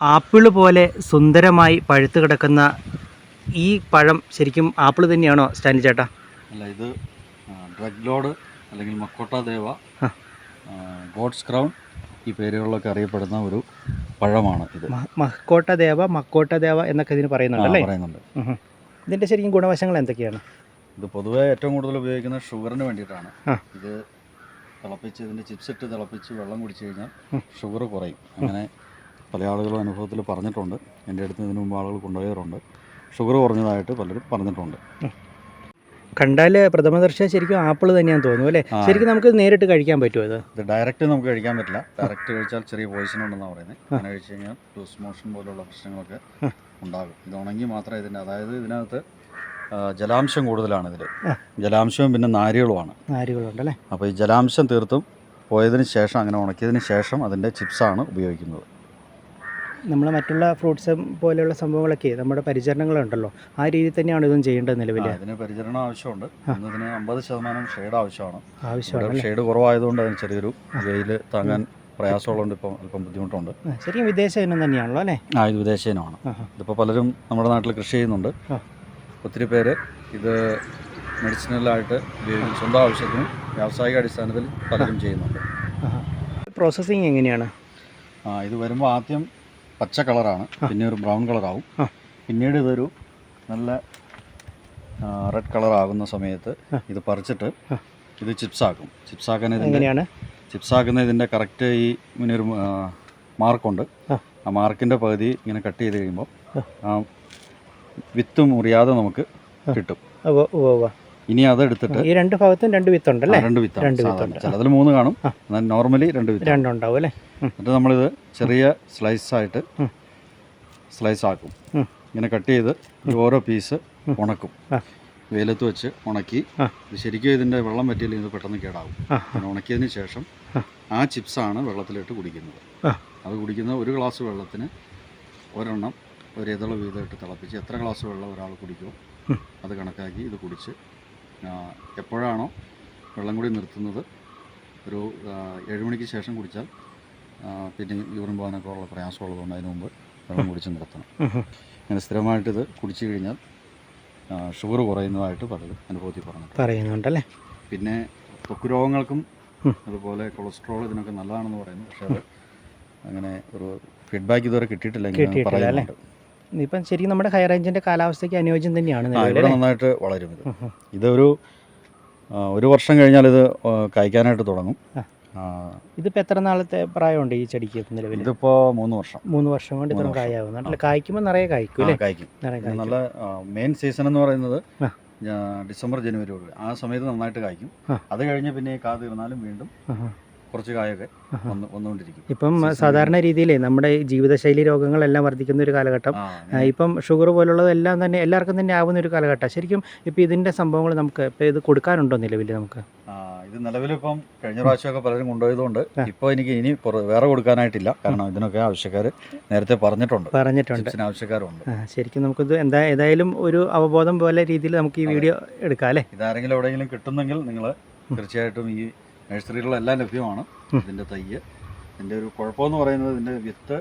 Apple പോലെ സുന്ദരമായി പഴുത്ത് കിടക്കുന്ന ഈ പഴം ശരിക്കും ആപ്പിൾ തന്നെയാണോ സ്റ്റാൻഡ് ചേട്ടാ? അല്ല ഇത് ഡ്രഗ് ലോഡ് അല്ലെങ്കിൽ മക്കോട്ട ദേവ ഗോഡ്സ് ക്രൗൺ ഈ പേരുകളിലൊക്കെ അറിയപ്പെടുന്ന ഒരു പഴമാണ് ഇത്. മക്കോട്ട ദേവ മക്കോട്ട ദേവ എന്നൊക്കെ ഇതിന് പറയുന്നുണ്ട് പറയുന്നുണ്ടല്ലേ പറയുന്നുണ്ട്. ഇതിന്റെ ശരിക്കും ഗുണവശങ്ങൾ എന്തൊക്കെയാണ്? ഇത് പൊതുവെ ഏറ്റവും കൂടുതൽ ഉപയോഗിക്കുന്നത് ഷുഗറിന് വേണ്ടിയിട്ടാണ്. ഇത് തിളപ്പിച്ച് ഇതിന്റെ ചിപ്സ് ഇട്ട് തിളപ്പിച്ച് വെള്ളം കുടിച്ചു കഴിഞ്ഞാൽ ഷുഗർ കുറയും. അങ്ങനെ പല ആളുകളും അനുഭവത്തിൽ പറഞ്ഞിട്ടുണ്ട്. എന്റെ അടുത്ത് ഇതിനു മുമ്പ് ആളുകൾ കൊണ്ടുപോയവരുണ്ട്. ഷുഗർ കുറഞ്ഞതായിട്ട് പലരും പറഞ്ഞിട്ടുണ്ട്. കണ്ടാൽ പ്രഥമ ദർശനം ശരിക്കും ആപ്പിൾ തന്നെയാണെന്ന് തോന്നുന്നു അല്ലേ? ശരിക്കും നമുക്ക് നേരിട്ട് കഴിക്കാൻ പറ്റുമോ ഇത്? ഇത് ഡയറക്റ്റ് നമുക്ക് കഴിക്കാൻ പറ്റില്ല. ഡയറക്റ്റ് കഴിച്ചാൽ ചെറിയ പോയിസൺ ഉണ്ടെന്നാണ് പറയുന്നത്. അങ്ങനെ കഴിച്ച് കഴിഞ്ഞാൽ ലൂസ് മോഷൻ പോലുള്ള പ്രശ്നങ്ങളൊക്കെ. ഉണ്ടാകും. ഇത് ഉണങ്ങി മാത്രമേ ഇതിന്റെ അതായത് ഇതിനകത്ത് ജലാംശം കൂടുതലാണ് ഇതിൽ ജലാംശവും പിന്നെ നാരുകളുമാണ്. നാരികളുണ്ടല്ലേ അപ്പോൾ ഈ ജലാംശം തീർത്തും പോയതിന് ശേഷം അങ്ങനെ ഉണക്കിയതിന് ശേഷം അതിന്റെ ചിപ്സാണ് ഉപയോഗിക്കുന്നത്. നമ്മൾ മറ്റുള്ള ഫ്രൂട്ട്സ് പോലെയുള്ള സംഭവങ്ങളൊക്കെ നമ്മുടെ പരിചരണങ്ങളുണ്ടല്ലോ. ആ രീതിയിൽ തന്നെയാണ് ഇതും ചെയ്യേണ്ടത് നിലവിൽ അതിന് പരിചരണം ആവശ്യമുണ്ട്. അതിന് അമ്പത് ശതമാനം ഷെയ്ഡ് ആവശ്യമാണ്. ആവശ്യമാണ് ഷെയ്ഡ് കുറവായതുകൊണ്ട് അതിന് ചെറിയൊരു വെയിൽ താങ്ങാൻ പ്രയാസമുള്ളതുകൊണ്ട് ഇപ്പം അല്പം ബുദ്ധിമുട്ടുണ്ട്. ശരിക്കും വിദേശ ഇനം തന്നെയാണല്ലോ അല്ലേ? ആ ഇത് വിദേശ ഇനമാണ്. ഇതിപ്പോൾ പലരും നമ്മുടെ നാട്ടിൽ കൃഷി ചെയ്യുന്നുണ്ട്. ഒത്തിരി പേര് ഇത് മെഡിസിനലായിട്ട് ഉപയോഗിക്കും. സ്വന്തം ആവശ്യത്തിനും വ്യാവസായിക അടിസ്ഥാനത്തിൽ പലരും ചെയ്യുന്നുണ്ട്. പ്രോസസ്സിങ് എങ്ങനെയാണ്? ആ ഇത് വരുമ്പോൾ ആദ്യം പച്ച കളറാണ്. പിന്നെ ഒരു ബ്രൗൺ കളറാവും. പിന്നീട് ഇതൊരു നല്ല റെഡ് കളറാകുന്ന സമയത്ത് ഇത് പറിച്ചിട്ട് ഇത് ചിപ്സ് ആക്കും ചിപ്സ് ആക്കുന്ന ഇതിന്റെ കറക്റ്റ് ഈ ഇങ്ങനെ ഒരു മാർക്കുണ്ട്. ആ. മാർക്കിന്റെ പകുതി ഇങ്ങനെ കട്ട് ചെയ്ത് കഴിയുമ്പോൾ ആ. വിത്ത് മുറിയാതെ നമുക്ക് കിട്ടും. ഇനി അതെടുത്തിട്ട് ഈ രണ്ട് ഭാഗത്തും രണ്ട് വിത്തുണ്ടല്ലേ? അല്ലേ രണ്ട് വിത്ത് രണ്ട് വിത്തുണ്ട്. ചിലതിൽ മൂന്ന് കാണും. നോർമലി രണ്ട് വിത്ത്. രണ്ടുണ്ടാവും അല്ലേ. എന്നിട്ട് നമ്മളിത് ചെറിയ സ്ലൈസ് ആയിട്ട് സ്ലൈസ് ആക്കും. ഇങ്ങനെ കട്ട് ചെയ്ത് ഓരോ പീസ് ഉണക്കും. വെയിലത്ത് വെച്ച് ഉണക്കി ശരിക്കും ഇതിന്റെ വെള്ളം പറ്റിയില്ലെങ്കിൽ ഇത് പെട്ടെന്ന് കേടാവും. ഉണക്കിയതിന് ശേഷം ആ. ചിപ്സ് ചിപ്സാണ് വെള്ളത്തിലിട്ട് കുടിക്കുന്നത്. അത് കുടിക്കുന്ന ഒരു ഗ്ലാസ് വെള്ളത്തിന് ഒരെണ്ണം ഒരു ഇതള വീതമായിട്ട് തിളപ്പിച്ച് എത്ര ഗ്ലാസ് വെള്ളം ഒരാൾ കുടിക്കുമോ അത് കണക്കാക്കി ഇത് കുടിച്ച് എപ്പോഴാണോ വെള്ളം കൂടി നിർത്തുന്നത്. ഒരു ഏഴുമണിക്ക് മണിക്ക് ശേഷം കുടിച്ചാൽ പിന്നെ യൂറിൻ പോകാനൊക്കെ ഉള്ള പ്രയാസമുള്ളതുകൊണ്ട് അതിന് മുമ്പ് വെള്ളം കുടിച്ച് നിർത്തണം. അങ്ങനെ സ്ഥിരമായിട്ട് ഇത് കുടിച്ചു കഴിഞ്ഞാൽ ഷുഗർ കുറയുന്നതായിട്ട് പലരും അനുഭവത്തിൽ പറഞ്ഞു പറയുന്നുണ്ടല്ലേ? പിന്നെ ത്വക്ക് രോഗങ്ങൾക്കും അതുപോലെ കൊളസ്ട്രോൾ ഇതിനൊക്കെ നല്ലതാണെന്ന് പറയുന്നു. പക്ഷേ അത് അങ്ങനെ ഒരു ഫീഡ്ബാക്ക് ഇതുവരെ കിട്ടിയിട്ടില്ല പറയുന്നുണ്ട്. ഇപ്പം ശരിക്കും നമ്മുടെ ഹൈ റേഞ്ചിന്റെ കാലാവസ്ഥയ്ക്ക് അനുയോജ്യം തന്നെയാണ് ഇവിടെ നന്നായിട്ട് വളരും ഇത്. ഇതൊരു ഒരു വർഷം കഴിഞ്ഞാൽ ഇത് കായ്ക്കാനായിട്ട് തുടങ്ങും. ഇതിപ്പോൾ എത്ര നാളത്തെ പ്രായമുണ്ട് ഈ ചെടിക്ക് നിലവിൽ? ഇതിപ്പോൾ മൂന്ന് വർഷം. മൂന്ന് വർഷം കൊണ്ട് ഇത്ര കായാവും കായ്ക്കുമ്പോൾ നിറയെ കായ്ക്കും അല്ലേ? കായ്ക്കും. നല്ല മെയിൻ സീസൺ എന്ന് പറയുന്നത് ഡിസംബർ ജനുവരി ആ സമയത്ത് നന്നായിട്ട് കായ്ക്കും. അത് കഴിഞ്ഞ് പിന്നെ കാ തീർന്നാലും വീണ്ടും. കുറച്ച് കായൊക്കെ. വന്ന് വന്നുകൊണ്ടിരിക്കും. ഇപ്പം സാധാരണ രീതിയിൽ നമ്മുടെ ജീവിതശൈലി രോഗങ്ങളെല്ലാം വർദ്ധിക്കുന്ന ഒരു കാലഘട്ടം. ഇപ്പം ഷുഗർ പോലുള്ളതെല്ലാം തന്നെ എല്ലാവർക്കും തന്നെ ആവുന്ന ഒരു കാലഘട്ടം. ശരിക്കും ഇപ്പം ഇതിന്റെ സംഭവങ്ങൾ നമുക്ക് ഇപ്പം ഇത് കൊടുക്കാനുണ്ടോ നിലവിൽ നമുക്ക്? ഇത് നിലവിലിപ്പം കഴിഞ്ഞ പ്രാവശ്യമൊക്കെ പലരും കൊണ്ടുപോയതുകൊണ്ട്. ഇപ്പോൾ എനിക്ക് ഇനി വേറെ കൊടുക്കാനായിട്ടില്ല. കാരണം ഇതിനൊക്കെ ആവശ്യക്കാർ നേരത്തെ പറഞ്ഞിട്ടുണ്ട്. പറഞ്ഞിട്ടുണ്ട്. ആവശ്യക്കാരുണ്ട്. ശരിക്കും നമുക്കിത് എന്താ ഏതായാലും ഒരു അവബോധം പോലെ രീതിയിൽ നമുക്ക് ഈ. വീഡിയോ എടുക്കാം അല്ലേ? ഇതാരെങ്കിലും എവിടെയെങ്കിലും കിട്ടുന്നെങ്കിൽ നിങ്ങൾ തീർച്ചയായിട്ടും ഈ നഴ്സറികളിലെല്ലാം ലഭ്യമാണ്. ഇതിന്റെ തയ്യ്. ഇതിന്റെ ഒരു കുഴപ്പമെന്ന് പറയുന്നത് ഇതിന്റെ വിത്ത്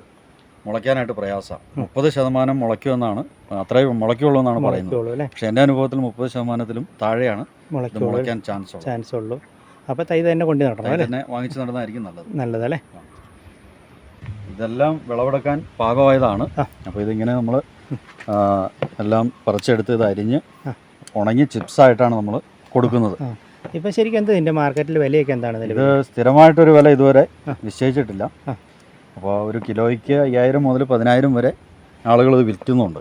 മുളയ്ക്കാനായിട്ട് പ്രയാസമാണ്. മുപ്പത് ശതമാനം മുളയ്ക്കുമെന്നാണ്. അത്രയും മുളയ്ക്കുള്ളൂ എന്നാണ് പറയുന്നത്. പക്ഷെ എന്റെ അനുഭവത്തിൽ മുപ്പത് ശതമാനത്തിലും താഴെയാണ്. മുളയ്ക്കാൻ ചാൻസ് ചാൻസ് ഉള്ളൂ അപ്പോൾ തൈ തന്നെ കൊണ്ടു നടണം തന്നെ വാങ്ങിച്ച് നടന്നതായിരിക്കും നല്ലത്. നല്ലതല്ലേ? ഇതെല്ലാം വിളവെടുക്കാൻ പാകമായതാണ്. അപ്പോൾ ഇതിങ്ങനെ നമ്മൾ എല്ലാം പറിച്ചെടുത്ത് ഇത് അരിഞ്ഞ്. ഉണങ്ങി ചിപ്സായിട്ടാണ് നമ്മൾ കൊടുക്കുന്നത്. ഇപ്പം ശരിക്കും എന്താ ഇതിന്റെ മാർക്കറ്റിൽ വിലയൊക്കെ എന്താണ് ഇത് സ്ഥിരമായിട്ടൊരു വില ഇതുവരെ നിശ്ചയിച്ചിട്ടില്ല. അപ്പോൾ ഒരു കിലോയ്ക്ക് അയ്യായിരം മുതൽ പതിനായിരം വരെ ആളുകൾ ഇത് വിൽക്കുന്നുണ്ട്.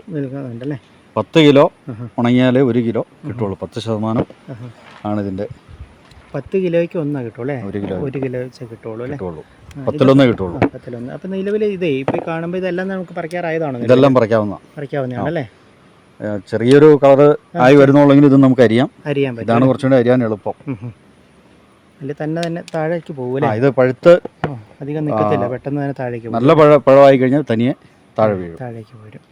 പത്ത് കിലോ ഉണങ്ങിയാലേ ഒരു കിലോ കിട്ടുള്ളൂ. പത്ത് ശതമാനം ആണ് ഇതിന്റെ പത്ത് കിലോയ്ക്ക് ഒന്നാ കിട്ടുള്ളൂ ഒരു കിലോ. ഒരു കിലോ വെച്ച് കിട്ടുള്ളൂ അല്ലേ? പത്തിലൊന്നേ കിട്ടുള്ളൂ. പത്തിലൊന്ന്. അപ്പം നിലവിൽ ഇതേ ഇപ്പൊ കാണുമ്പോൾ ഇതെല്ലാം നമുക്ക് പറിക്കാറായതാണോ ഇതെല്ലാം പറിക്കാവുന്ന പറിക്കാവുന്നതാണ്. അല്ലേ ചെറിയൊരു കളറ് ആയി വരുന്നുള്ളെങ്കിൽ ഇത് നമുക്ക് അരിയാം. പറ്റും ഇതാണ് കുറച്ചുകൂടി അരിയാൻ എളുപ്പം. തന്നെ തന്നെ താഴേക്ക് പോകും ഇത് പഴുത്ത് അധികം നിൽക്കത്തില്ല പെട്ടെന്ന് തന്നെ താഴേക്ക് നല്ല പഴ പഴമായി കഴിഞ്ഞാൽ തനിയെ താഴെ വീഴും. താഴേക്ക് പോരും